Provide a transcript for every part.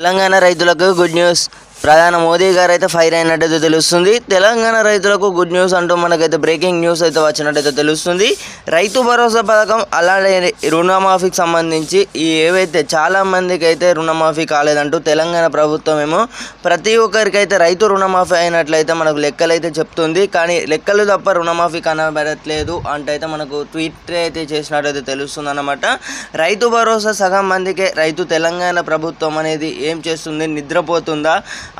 తెలంగాణ రైతులకు good news ప్రధాని మోదీ గారు అయితే ఫైర్ అయినట్టయితే తెలుస్తుంది. తెలంగాణ రైతులకు గుడ్ న్యూస్ అంటూ మనకైతే బ్రేకింగ్ న్యూస్ అయితే వచ్చినట్టయితే తెలుస్తుంది. రైతు భరోసా పథకం అలానే రుణమాఫీకి సంబంధించి ఈ ఏవైతే చాలామందికి అయితే రుణమాఫీ కాలేదంటూ తెలంగాణ ప్రభుత్వం ఏమో ప్రతి ఒక్కరికైతే రైతు రుణమాఫీ అయినట్లయితే మనకు లెక్కలు అయితే చెప్తుంది. కానీ లెక్కలు తప్ప రుణమాఫీ కనబడట్లేదు అంటైతే మనకు ట్వీట్ అయితే చేసినట్టయితే తెలుస్తుంది అనమాట రైతు భరోసా సగం మందికే రైతు తెలంగాణ ప్రభుత్వం అనేది ఏం చేస్తుంది? నిద్రపోతుందా?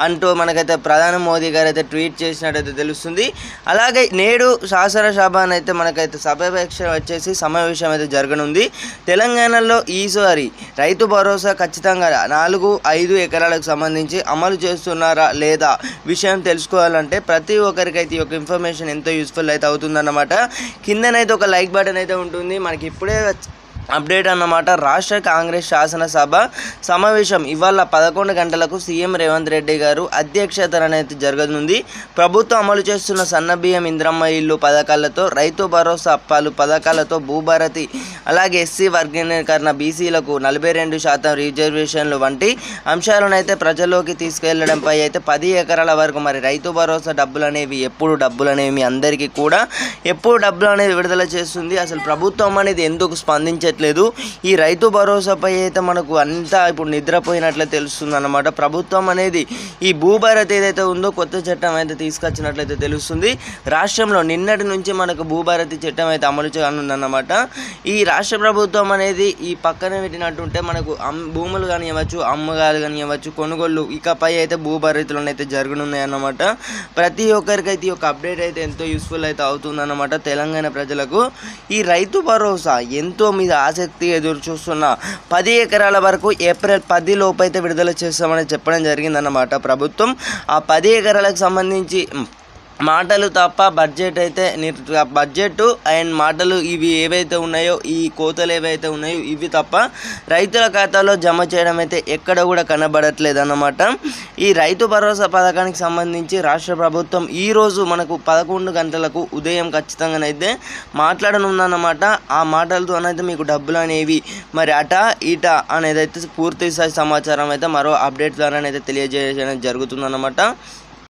అంటూ మనకైతే ప్రధాని మోదీ గారు అయితే ట్వీట్ చేసినట్టయితే తెలుస్తుంది. అలాగే నేడు శాసనసభ అయితే మనకైతే సభాపేక్ష వచ్చేసి సమావేశం అయితే జరగనుంది. తెలంగాణలో ఈసారి రైతు భరోసా ఖచ్చితంగా నాలుగు ఐదు ఎకరాలకు సంబంధించి అమలు చేస్తున్నారా లేదా విషయం తెలుసుకోవాలంటే ప్రతి ఒక్కరికైతే ఈ యొక్క ఇన్ఫర్మేషన్ ఎంతో యూస్ఫుల్ అయితే అవుతుందన్నమాట. కిందనైతే ఒక లైక్ బటన్ అయితే ఉంటుంది. మనకి ఇప్పుడే అప్డేట్ అన్నమాట. రాష్ట్ర కాంగ్రెస్ శాసనసభ సమావేశం ఇవాళ పదకొండు గంటలకు సీఎం రేవంత్ రెడ్డి గారు అధ్యక్షతన అయితే జరగనుంది. ప్రభుత్వం అమలు చేస్తున్న సన్నబియ్యం ఇంద్రమ్మ ఇల్లు పథకాలతో రైతు భరోసా పలు పథకాలతో భూభారతి అలాగే ఎస్సీ వర్గీకరణ బీసీలకు నలభై రెండు శాతం రిజర్వేషన్లు వంటి అంశాలను అయితే ప్రజల్లోకి తీసుకెళ్ళడంపై అయితే పది ఎకరాల వరకు మరి రైతు భరోసా డబ్బులు అనేవి ఎప్పుడు డబ్బులు అనేవి అందరికీ కూడా ఎప్పుడు డబ్బులు అనేది విడుదల చేస్తుంది. అసలు ప్రభుత్వం అనేది ఎందుకు స్పందించే చేయట్లేదు ఈ రైతు భరోసాపై అయితే మనకు అంతా ఇప్పుడు నిద్రపోయినట్లే తెలుస్తుంది అన్నమాట ప్రభుత్వం అనేది ఈ భూభారత్ ఏదైతే ఉందో కొత్త చట్టం అయితే తీసుకొచ్చినట్లయితే తెలుస్తుంది. రాష్ట్రంలో నిన్నటి నుంచి మనకు భూభారతి చట్టం అయితే అమలు చేయనుందన్నమాట. ఈ రాష్ట్ర ప్రభుత్వం అనేది ఈ పక్కన పెట్టినట్టుంటే మనకు అమ్ భూములు కానివ్వచ్చు అమ్మగాలు కానివ్వచ్చు కొనుగోళ్ళు ఇకపై అయితే భూభారతులు అయితే జరగనున్నాయి అన్నమాట ప్రతి అయితే ఈ యొక్క అప్డేట్ అయితే ఎంతో యూస్ఫుల్ అయితే అవుతుందన్నమాట తెలంగాణ ప్రజలకు. ఈ రైతు భరోసా ఎంతో మీద ఆసక్తి ఎదురు చూస్తున్న పది ఎకరాల వరకు ఏప్రిల్ పది లోపు అయితే విడుదల చేస్తామని చెప్పడం జరిగిందన్నమాట. ప్రభుత్వం ఆ పది ఎకరాలకు సంబంధించి మాటలు తప్ప బడ్జెట్ అయితే నిర్- బడ్జెట్ అండ్ మాటలు ఇవి ఏవైతే ఉన్నాయో ఈ కోతలు ఏవైతే ఉన్నాయో ఇవి తప్ప రైతుల ఖాతాలో జమ చేయడం అయితే ఎక్కడ కూడా కనబడట్లేదు అన్నమాట. ఈ రైతు భరోసా పథకానికి సంబంధించి రాష్ట్ర ప్రభుత్వం ఈరోజు మనకు పదకొండు గంటలకు ఉదయం ఖచ్చితంగానైతే మాట్లాడనుందన్నమాట. ఆ మాటలతోనైతే మీకు డబ్బులు అనేవి మరి అట ఇట అనేది అయితే పూర్తి స్థాయి సమాచారం అయితే మరో అప్డేట్ ద్వారానైతే తెలియజేయడం జరుగుతుందన్నమాట.